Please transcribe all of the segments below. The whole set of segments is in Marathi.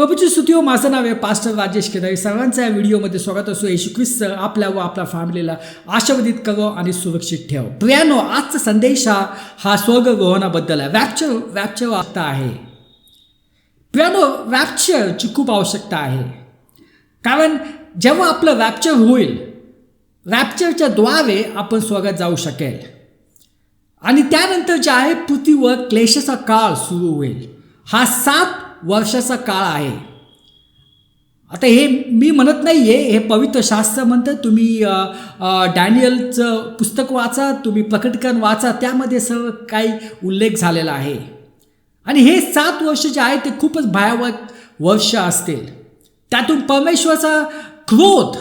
प्रभूची स्तुती हो. माझं नाव आहे पास्टर राजेश केदारी. सर्वांचं या व्हिडिओमध्ये स्वागत असो येशू ख्रिस्त आपल्या व आपल्या फॅमिलीला आशावदित करो आणि सुरक्षित ठेव. प्रियानो आजचा संदेश हा हा स्वर्गग्रहणाबद्दल आहे. वॅप्चर वॅप्चर आवश्यकता आहे. प्रियानो वॅप्चरची खूप आवश्यकता आहे. कारण जेव्हा आपलं वॅप्चर होईल वॅप्चरच्या द्वारे आपण स्वर्गात जाऊ शकेल. आणि त्यानंतर जे आहे पृथ्वीवर क्लेशाचा काळ सुरू होईल. हा सात वर्षाचा काळ आहे. आता हे मी म्हणत नाही आहे हे पवित्र शास्त्र म्हणतं तुम्ही डॅनियलचं पुस्तक वाचा तुम्ही प्रकटीकरण वाचा त्यामध्ये सर्व काही उल्लेख झालेला आहे. आणि हे सात वर्ष जे आहे ते खूपच भयावह वर्ष असतील. त्यातून परमेश्वराचा क्रोध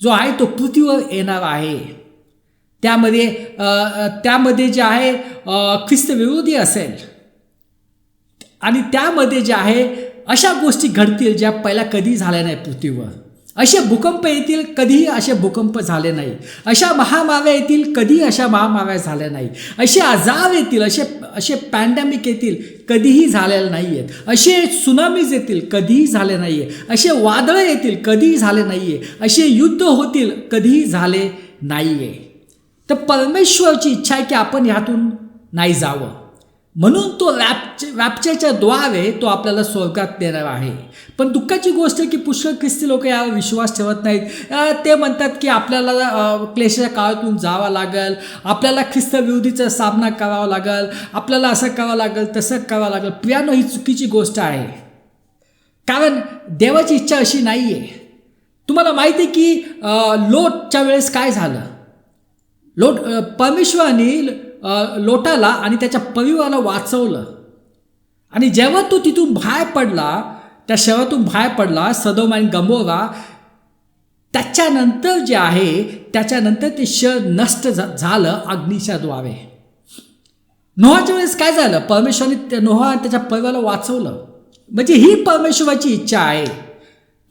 जो आहे तो पृथ्वीवर येणार आहे. त्यामध्ये त्यामध्ये जे आहे ख्रिस्तविरोधी असेल. आणि त्यामध्ये जे आहे अशा गोष्टी घडतील ज्या पहिल्या कधी झाल्या नाही पृथ्वीवर. असे भूकंप येतील कधीही असे भूकंप झाले नाही. अशा महामाव्या येतील कधीही अशा महामाव्या झाल्या नाही. असे आजार येतील असे असे पॅन्डेमिक येतील कधीही झालेले नाही आहेत असे सुनामीज येतील कधीही झाले नाही आहे असे वादळं येतील कधीही झाले नाही आहे असे युद्ध होतील कधीही झाले नाही आहे तर परमेश्वरची इच्छा आहे की आपण ह्यातून नाही जावं. म्हणून तो रॅप रॅप्चरच्या द्वारे तो आपल्याला स्वर्गात देणार आहे. पण दुःखाची गोष्ट आहे की पुष्कळ ख्रिस्ती लोक यावर विश्वास ठेवत नाहीत. ते म्हणतात की आपल्याला क्लेशाच्या काळातून जावं लागेल. आपल्याला ख्रिस्त विरोधीचा सामना करावा लागेल. आपल्याला असं करावं लागेल तसं करावं लागेल. पियानो ही चुकीची गोष्ट आहे. कारण देवाची इच्छा अशी नाही आहे तुम्हाला माहिती आहे की लोटच्या वेळेस काय झालं? लोट अ, परमेश्वराने लोटाला आणि त्याच्या परिवाराला वाचवलं. आणि जेव्हा तो तिथून बाहेर पडला त्या शहरातून बाहेर पडला सदोम आणि गमोरा त्याच्यानंतर जे आहे त्याच्यानंतर ते शहर नष्ट झा- झालं अग्नीच्या द्वारे. नोहाच्या वेळेस काय झालं? परमेश्वराने त्या नोहा आणि त्याच्या परिवाराला वाचवलं. म्हणजे ही परमेश्वराची इच्छा आहे.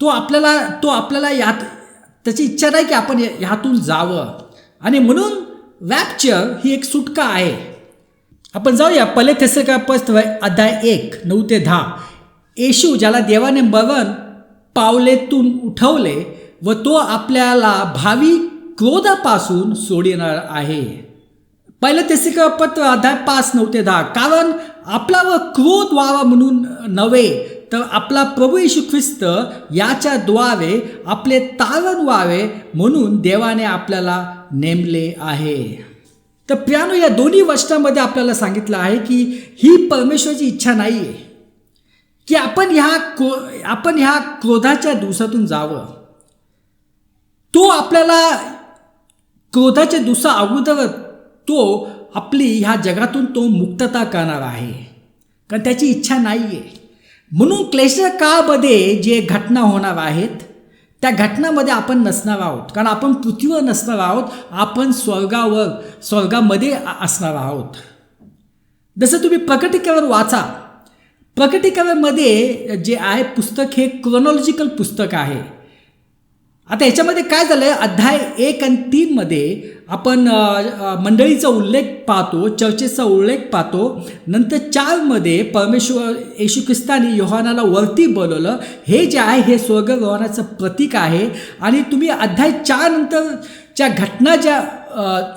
तो आपल्याला तो आपल्याला यात त्याची इच्छा नाही की आपण यातून ह्यातून जावं. आणि म्हणून वॅप्चर ही एक सुटका आहे. आपण जाऊया पहिले तेसका पस्तव अध्याय एक नऊ ते दहा. येशू ज्याला देवाने मरण पावलेतून उठवले व तो आपल्याला भावी क्रोधापासून सोडणार आहे. पहिलं तेसिका पत्र अध्याय पाच नऊ ते दहा. कारण आपल्यावर क्रोध व्हावा म्हणून नव्हे तर आपला प्रभू येशू ख्रिस्त याच्याद्वारे आपले तारण व्हावे म्हणून देवाने आपल्याला नेमले आहे. तर प्यानो या दोन्ही वचनामध्ये आपल्याला सांगितलं आहे की ही परमेश्वराची इच्छा नाही आहे की आपण ह्या क्रो आपण ह्या क्रोधाच्या दिवसातून जावं. तो आपल्याला क्रोधाच्या दिवसा अगोदर तो आपली ह्या जगातून तो मुक्तता करणार आहे. कारण त्याची इच्छा नाही आहे म्हणून क्लेश काळामध्ये जे घटना होणार आहेत त्या घटनामध्ये आपण नसणार आहोत. कारण आपण पृथ्वीवर नसणार आहोत आपण स्वर्गावर स्वर्गामध्ये असणार आहोत. जसं तुम्ही प्रकटीकरण वाचा प्रकटीकरणमध्ये जे आहे पुस्तक हे क्रोनॉलॉजिकल पुस्तक आहे. आता याच्यामध्ये काय झालं आहे अध्याय एक आणि तीनमध्ये आपण मंडळीचा उल्लेख पाहतो चर्चेचा उल्लेख पाहतो. नंतर चारमध्ये परमेश्वर येशू ख्रिस्तानी योहानाला वरती बोलवलं. हे जे आहे हे स्वर्ग स्वर्गरोहणाचं प्रतीक आहे. आणि तुम्ही अध्याय चार नंतरच्या घटना ज्या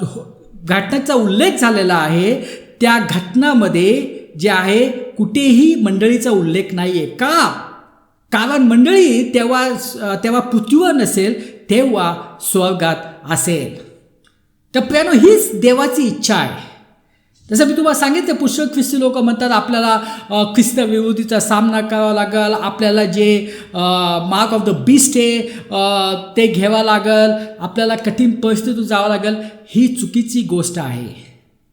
हो, घटनाचा उल्लेख झालेला आहे त्या घटनामध्ये जे आहे कुठेही मंडळीचा उल्लेख नाही आहे का? कारण मंडळी तेव्हा तेव्हा पृथ्वीवर नसेल तेव्हा स्वर्गात असेल. तर प्रेनो हीच देवाची इच्छा आहे. जसं मी तुम्हाला सांगितलं पुष्कळ ख्रिस्ती लोक म्हणतात आपल्याला ख्रिस्तविरोधीचा ख्रिस्त विरोधीचा सामना करावा लागेल आपल्याला जे मार्क ऑफ द बीस्ट आहे ते घ्यावं लागेल आपल्याला कठीण परिस्थितीतून जावं लागेल ही चुकीची गोष्ट आहे.